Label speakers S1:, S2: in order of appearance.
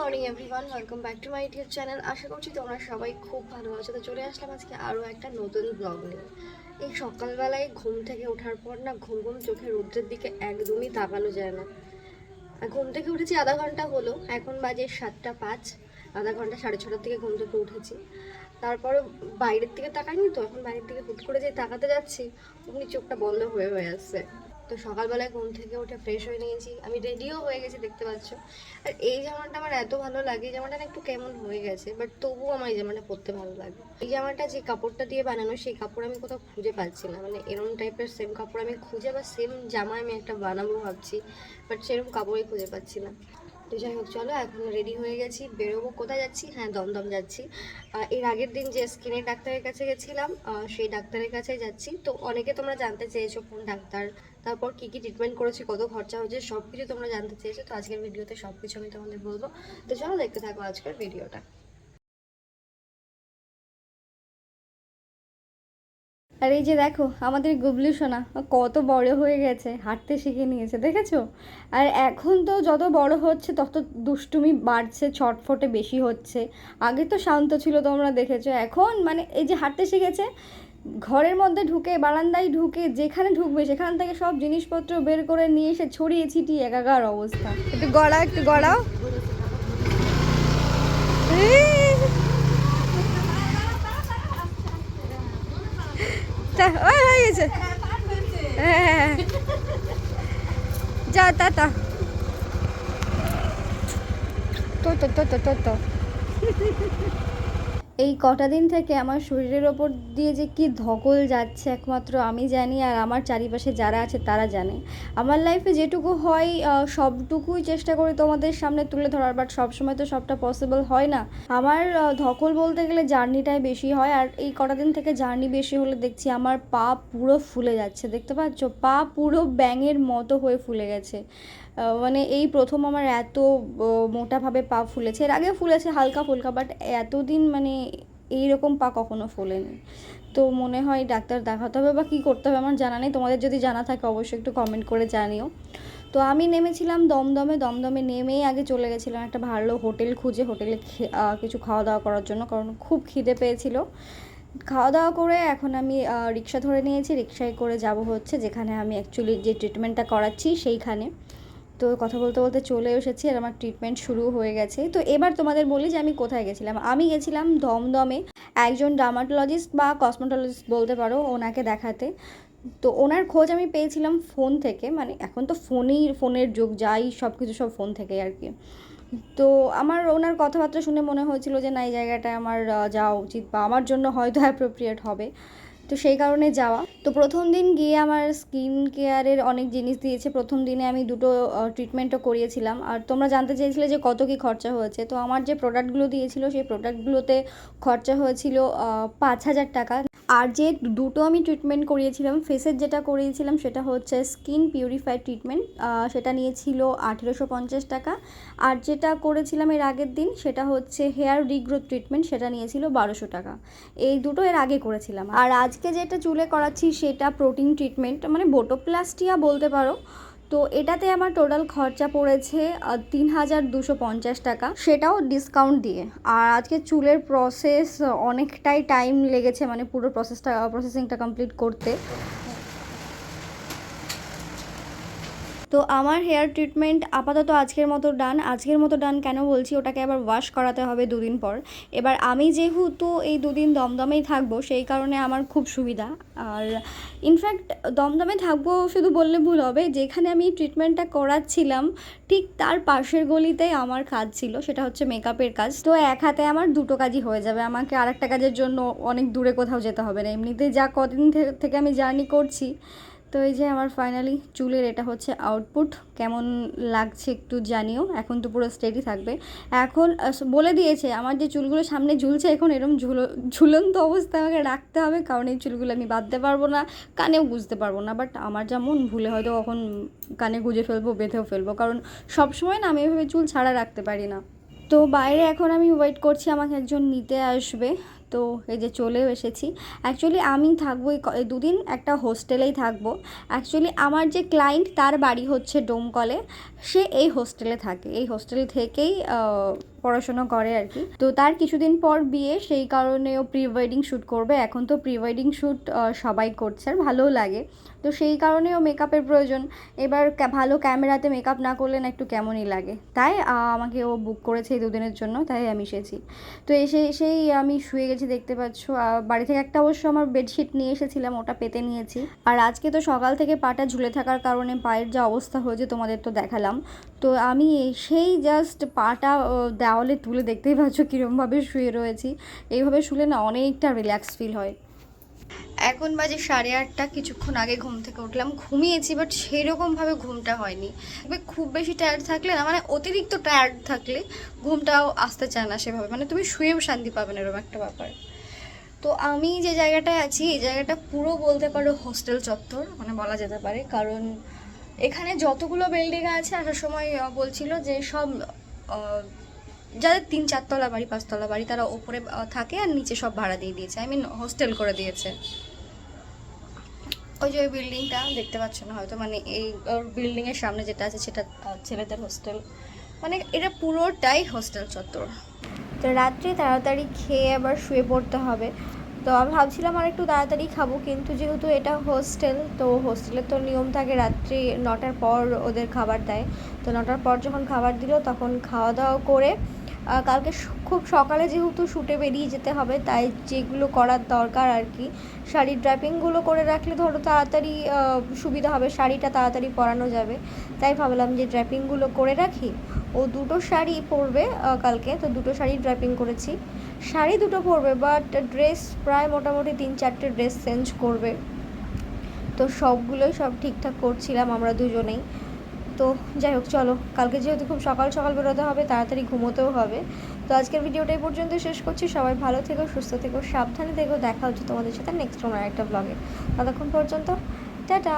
S1: Morning everyone welcome back to my YouTube channel আশা করছি তোমরা সবাই খুব ভালো আছো। তো চলে আসলাম আজকে আরও একটা নতুন ব্লগ নিয়ে। এই সকালবেলায় ঘুম থেকে ওঠার পর না ঘুম ঘুম চোখে রৌদ্রের দিকে একদমই তাকানো যায় না। ঘুম থেকে উঠেছি আধা ঘণ্টা হলো। এখন বাজে সাতটা পাঁচ, আধা ঘণ্টা সাড়ে ছটার থেকে ঘুম থেকে উঠেছি। তারপরে বাইরের দিকে তাকাইনি তো, এখন বাইরের দিকে হুট করে যে তাকাতে যাচ্ছি, অমনি চোখটা বন্ধ হয়ে হয়ে আসছে। তো সকালবেলায় ঘুম থেকে উঠে ফ্রেশ হয়ে নিয়েছি। আমি রেডিও হয়ে গেছি, দেখতে পাচ্ছ। আর এই জামাটা আমার এত ভালো লাগে জামাটা না একটু কেমন হয়ে গেছে বাট তবুও আমার এই জামাটা পরতে ভালো লাগে। এই জামাটা যে কাপড়টা দিয়ে বানানো, সেই কাপড় আমি কোথাও খুঁজে পাচ্ছি না। মানে এরম টাইপের সেম কাপড় আমি খুঁজে বা সেম জামা আমি একটা বানাবো ভাবছি বাট সেরকম কাপড়ই খুঁজে পাচ্ছি না। তো যাই হোক, চলো, এখন রেডি হয়ে গেছি, বেরোবো। কোথায় যাচ্ছি? হ্যাঁ দমদম যাচ্ছি। এর আগের দিন যে স্কিনের ডাক্তারের কাছে গেছিলাম সেই ডাক্তারের কাছে যাচ্ছি। তো অনেকে তোমরা জানতে চেয়েছো কোন ডাক্তার, তারপর কি কি ট্রিটমেন্ট করেছি, কত খরচা হয়েছে সব কিছু তোমরা জানতে চেয়েছো। তো আজকের ভিডিওতে সব কিছু আমি তোমাদের বলব। তো চলো, দেখতে থাকো আজকের ভিডিওটা
S2: আর এই যে দেখো, আমাদের গুবলি সোনা, কত বড় হয়ে গেছে, হাঁটতে শিখে নিয়েছে, দেখেছ? আর এখন তো যত বড় হচ্ছে, তত দুষ্টুমি বাড়ছে, ছটফটে বেশি হচ্ছে। আগে তো শান্ত ছিল তোমরা দেখেছ, এখন মানে এই যে হাঁটতে শিখেছে, ঘরের মধ্যে ঢুকে, বারান্দায় ঢুকে, যেখানে ঢুকবে, সেখান থেকে সব জিনিসপত্র বের করে নিয়ে এসে ছড়িয়ে ছিটিয়ে একাকার অবস্থা। একটু গড়া একটু গড়াও। তা ওই হয়ে গেছে হ্যাঁ যা তা তা তো তো তো তো তো তো এই কটা দিন থেকে আমার শরীরের ওপর দিয়ে যে কি ধকল যাচ্ছে একমাত্র আমি জানি আর আমার চারিপাশে যারা আছে তারা জানে। আমার লাইফে যেটুকু হয় সবটুকুই চেষ্টা করি তোমাদের সামনে তুলে ধরার বাট সবসময় তো সবটা পসিবল হয় না। আমার ধকল বলতে গেলে জার্নিটাই বেশি হয় আর এই কটা দিন থেকে জার্নি বেশি হলে দেখছি আমার পা পুরো ফুলে যাচ্ছে। দেখতে পাচ্ছ? পা পুরো ব্যাঙের মতো হয়ে ফুলে গেছে। মানে এই প্রথম আমার এত মোটাভাবে পা ফুলেছে। এর আগে ফুলেছে, হালকা ফুলকা বাট এতদিন মানে এইরকম পা কখনো ফোলেনি। তো মনে হয় ডাক্তার দেখাতে হবে বা কী করতে হবে আমার জানা নেই। তোমাদের যদি জানা থাকে অবশ্যই একটু কমেন্ট করে জানিও। তো আমি নেমেছিলাম দমদমে দমদমে নেমেই আগে চলে গেছিলাম একটা ভালো হোটেল খুঁজে, হোটেলে কিছু খাওয়া দাওয়া করার জন্য, কারণ খুব খিদে পেয়েছিল। খাওয়া দাওয়া করে এখন আমি রিক্সা ধরে নিয়েছি। রিক্সায় করে যাব হচ্ছে যেখানে আমি অ্যাকচুয়ালি যে ট্রিটমেন্টটা করাচ্ছি সেইখানে। তো কথা বলতে বলতে চলে এসেছি আর আমার ট্রিটমেন্ট শুরু হয়ে গেছে। তো এবার তোমাদের বলি যে আমি কোথায় গেছিলাম। আমি গেছিলাম দমদমে। একজন ডার্মাটোলজিস্ট বা কসমেটোলজিস্ট বলতে পারো ওনাকে দেখাতে। তো ওনার খোঁজ আমি পেয়েছিলাম ফোন থেকে। মানে এখন তো ফোনেই ফোনের যুগ, যাই সব কিছু সব ফোন থেকেই আর কি। তো আমার ওনার কথাবার্তা শুনে মনে হয়েছিল যে না, এই জায়গাটায় আমার যাওয়া উচিত বা আমার জন্য হয়তো অ্যাপ্রোপ্রিয়েট হবে। তো সেই কারণে যাওয়া। তো প্রথম দিন গিয়ে আমার স্কিন কেয়ারের অনেক জিনিস দিয়েছে। প্রথম দিনে আমি দুটো ট্রিটমেন্টও করিয়েছিলাম। আর তোমরা জানতে চেয়েছিলে যে কত কি খরচা হয়েছে। তো আমার যে প্রোডাক্টগুলো দিয়েছিল, সেই প্রোডাক্টগুলোতে খরচা হয়েছিল পাঁচ হাজার টাকা। আর যে দুটো আমি ট্রিটমেন্ট করিয়েছিলাম ফেসের যেটা করিয়েছিলাম সেটা হচ্ছে স্কিন পিউরিফাই ট্রিটমেন্ট সেটা নিয়েছিল আঠেরোশো পঞ্চাশ টাকা। আর যেটা করেছিলাম এর আগের দিন সেটা হচ্ছে হেয়ার রিগ্রোথ ট্রিটমেন্ট সেটা নিয়েছিল বারোশো টাকা। এই দুটো এর আগে করেছিলাম। আর আজকে যেটা চুলে করাচ্ছি সেটা প্রোটিন ট্রিটমেন্ট মানে বোটোপ্লাস্টিয়া বলতে পারো। তো এটাতে আমার টোটাল খরচা পড়েছে তিন হাজার দুশো পঞ্চাশ টাকা। সেটাও ডিসকাউন্ট দিয়ে। আর আজকে চুলের প্রসেস অনেকটাই টাইম লেগেছে মানে পুরো প্রসেসটা প্রসেসিংটা কমপ্লিট করতে। তো আমার হেয়ার ট্রিটমেন্ট আপাতত আজকের মতো ডান। আজকের মতো ডান কেন বলছি? ওটাকে আবার ওয়াশ করাতে হবে দুদিন পর। এবার আমি যেহেতু এই দুদিন দমদমেই থাকব, সেই কারণে আমার খুব সুবিধা। আর ইনফ্যাক্ট দমদমে থাকব শুধু বললে ভুল হবে। যেখানে আমি ট্রিটমেন্টটা করাচ্ছিলাম, ঠিক তার পাশের গলিতে আমার কাজ ছিল, সেটা হচ্ছে মেকআপের কাজ। তো এক হাতে আমার দুটো কাজই হয়ে যাবে। আমাকে আরেকটা কাজের জন্য অনেক দূরে কোথাও যেতে হবে না। এমনিতে যা কদিন থেকে আমি জার্নি করছি তো এই যে আমার ফাইনালি চুলের এটা হচ্ছে আউটপুট কেমন লাগছে একটু জানিও, এখন তো পুরো স্টেডি থাকবে। এখন বলে দিয়েছে, আমার যে চুলগুলো সামনে ঝুলছে, এখন এরকম ঝুলো ঝুলন্ত অবস্থায় আমাকে রাখতে হবে, কারণ এই চুলগুলো আমি বাঁধতে পারব না, কানেও গুঁজতে পারব না বাট আমার যেমন ভুলে হয়তো কখন কানে গুঁজে ফেলব, বেঁধেও ফেলব, কারণ সবসময় না আমি এভাবে চুল ছাড়া রাখতে পারি না। তো বাইরে এখন আমি ওয়েট করছি, আমাকে একজন নিতে আসবে তো এই যে চলেও এসেছি। অ্যাকচুয়ালি আমি থাকব এই দুদিন একটা হোস্টেলেই থাকব। অ্যাকচুয়ালি আমার যে ক্লায়েন্ট তার বাড়ি হচ্ছে ডোমকলে। সে এই হোস্টেলে থাকে। এই হোস্টেল থেকেই পড়াশোনা করে আর কি। তো তার কিছুদিন পর বিয়ে, সেই কারণে ও প্রি ওয়েডিং শ্যুট করবে। এখন তো প্রি ওয়েডিং শ্যুট সবাই করছে আর ভালোও লাগে। তো সেই কারণেও মেকআপের প্রয়োজন। এবার ভালো ক্যামেরাতে মেকআপ না করলে না একটু কেমনই লাগে। তাই আমাকে ও বুক করেছে এই দুদিনের জন্য, তাই আমি এসেছি। তো এসে, এসেই আমি শুয়ে গেছি, দেখতে পাচ্ছ। বাড়ি থেকে একটা অবশ্য আমার বেডশিট নিয়ে এসেছিলাম, ওটা পেতে নিয়েছি। আর আজকে তো সকাল থেকে পাটা ঝুলে থাকার কারণে পায়ের যা অবস্থা হয়েছে তোমাদের তো দেখালাম। তো আমি সেই জাস্ট পাটা দেওয়ালে তুলে দেখতেই পাচ্ছ কীরমভাবে শুয়ে রয়েছি। এইভাবে শুলে না অনেকটা রিল্যাক্স ফিল হয়। এখন বাজে সাড়ে আটটা, কিছুক্ষণ আগে ঘুম থেকে উঠলাম। ঘুমিয়েছি বাট সেরকমভাবে ঘুমটা হয়নি। খুব বেশি টায়ার্ড থাকলে না মানে অতিরিক্ত টায়ার্ড থাকলে ঘুমটাও আসতে চায় না সেভাবে। মানে তুমি শুয়েও শান্তি পাবে না, এরকম একটা ব্যাপার। তো আমি যে জায়গাটায় আছি, এই জায়গাটা পুরো বলতে পারো হোস্টেল চত্বর মানে বলা যেতে পারে। কারণ এখানে যতগুলো বিল্ডিং আছে, আসার সময় বলছিল যে সব যাদের তিন চারতলা বাড়ি, পাঁচতলা বাড়ি, তারা ওপরে থাকে আর নিচে সব ভাড়া দিয়ে দিয়েছে। আই মিন হোস্টেল করে দিয়েছে। ওই যে বিল্ডিংটা দেখতে পাচ্ছ না, হয়তো মানে এই বিল্ডিংয়ের সামনে যেটা আছে, সেটা ছেলেদের হোস্টেল মানে এটা পুরোটাই হোস্টেল চত্বর। তো রাত্রে তাড়াতাড়ি খেয়ে আবার শুয়ে পড়তে হবে। তো আমি ভাবছিলাম আর একটু তাড়াতাড়ি খাব, কিন্তু যেহেতু এটা হোস্টেল তো হোস্টেলের তো নিয়ম থাকে রাত্রি নটার পর ওদের খাবার দেয়। তো নটার পর যখন খাবার দিল, তখন খাওয়া দাওয়া করে কালকে খুব সকালে যেহেতু শুটে বেরিয়ে যেতে হবে, তাই যেগুলো করার দরকার আর কি, শাড়ির ড্র্যাপিংগুলো করে রাখলে ধরো তাড়াতাড়ি সুবিধা হবে, শাড়িটা তাড়াতাড়ি পরানো যাবে। তাই ভাবলাম যে ড্র্যাপিংগুলো করে রাখি ও দুটো শাড়ি পরবে কালকে, তো দুটো শাড়ি ড্রাইপিং করেছি। শাড়ি দুটো পরবে বাট ড্রেস প্রায় মোটামুটি তিন চারটে ড্রেস চেঞ্জ করবে। তো সবগুলোই সব ঠিকঠাক করছিলাম আমরা দুজনেই। তো যাই হোক, চলো, কালকে যেহেতু খুব সকাল সকাল বেরোতে হবে, তাড়াতাড়ি ঘুমোতেও হবে। তো আজকের ভিডিওটা এই পর্যন্ত শেষ করছি। সবাই ভালো থেকো, সুস্থ থেকো, সাবধানে থেকো। দেখা হচ্ছে তোমাদের সাথে নেক্সট কোনো একটা ব্লগে ততক্ষণ পর্যন্ত, টাটা!